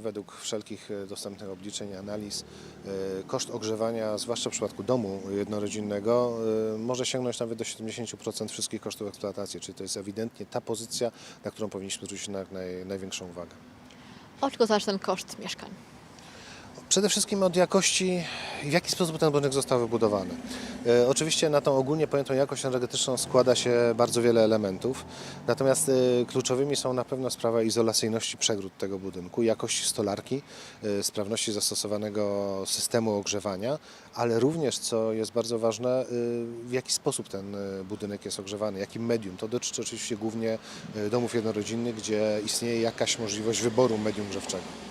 Według wszelkich e, dostępnych obliczeń, analiz, e, koszt ogrzewania, zwłaszcza w przypadku domu jednorodzinnego, e, może sięgnąć nawet do 70% wszystkich kosztów eksploatacji, czyli to jest ewidentnie ta pozycja, na którą powinniśmy zwrócić na, naj, największą uwagę. Od czego zależy ten koszt mieszkań? Przede wszystkim od jakości w jaki sposób ten budynek został wybudowany. E, oczywiście na tą ogólnie pojętą jakość energetyczną składa się bardzo wiele elementów, natomiast e, kluczowymi są na pewno sprawa izolacyjności przegród tego budynku, jakości stolarki, e, sprawności zastosowanego systemu ogrzewania, ale również, co jest bardzo ważne, w jaki sposób ten budynek jest ogrzewany, jakim medium. To dotyczy oczywiście głównie domów jednorodzinnych, gdzie istnieje jakaś możliwość wyboru medium grzewczego.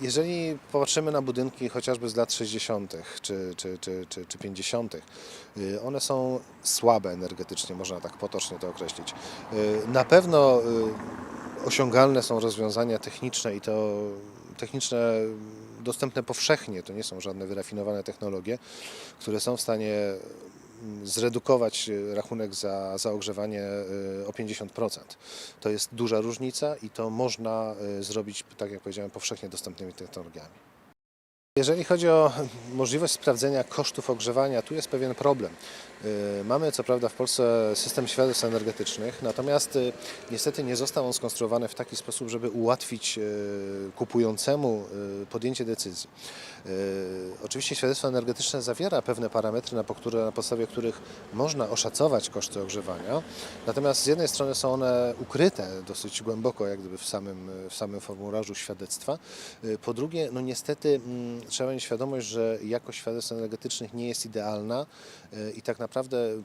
Jeżeli popatrzymy na budynki chociażby z lat 60. czy, czy, czy, czy, czy 50., y, one są słabe energetycznie, można tak potocznie to określić. Y, Na pewno y, osiągalne są rozwiązania techniczne i to techniczne dostępne powszechnie, to nie są żadne wyrafinowane technologie, które są w stanie zredukować y, rachunek za, za ogrzewanie y, o 50%. To jest duża różnica i to można y, zrobić, tak jak powiedziałem, powszechnie dostępnymi technologiami. Jeżeli chodzi o możliwość sprawdzenia kosztów ogrzewania, tu jest pewien problem. Y, Mamy co prawda w Polsce system świadectw energetycznych, natomiast y, niestety nie został on skonstruowany w taki sposób, żeby ułatwić y, kupującemu podjęcie decyzji. Oczywiście świadectwo energetyczne zawiera pewne parametry, na, które, na podstawie których można oszacować koszty ogrzewania, natomiast z jednej strony są one ukryte dosyć głęboko, jak gdyby w samym, w samym formularzu świadectwa. Po drugie, no niestety mm, trzeba mieć świadomość, że jakość świadectw energetycznych nie jest idealna i tak naprawdę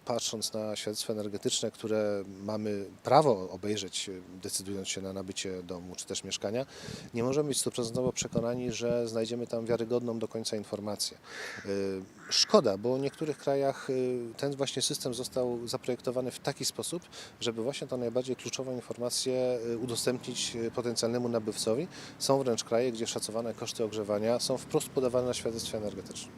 patrząc na świadectwo energetyczne, które mamy prawo obejrzeć, y, decydując się na nabycie domu czy też mieszkania, nie możemy być stuprocentowo przekonani, że znajdziemy tam wiarygodną do końca informację. Y, Szkoda, bo w niektórych krajach y, ten właśnie system został zaprojektowany w taki sposób, żeby właśnie tą najbardziej kluczową informację udostępnić potencjalnemu nabywcowi. Są wręcz kraje, gdzie szacowane koszty ogrzewania są wprost podawane na świadectwie energetycznym.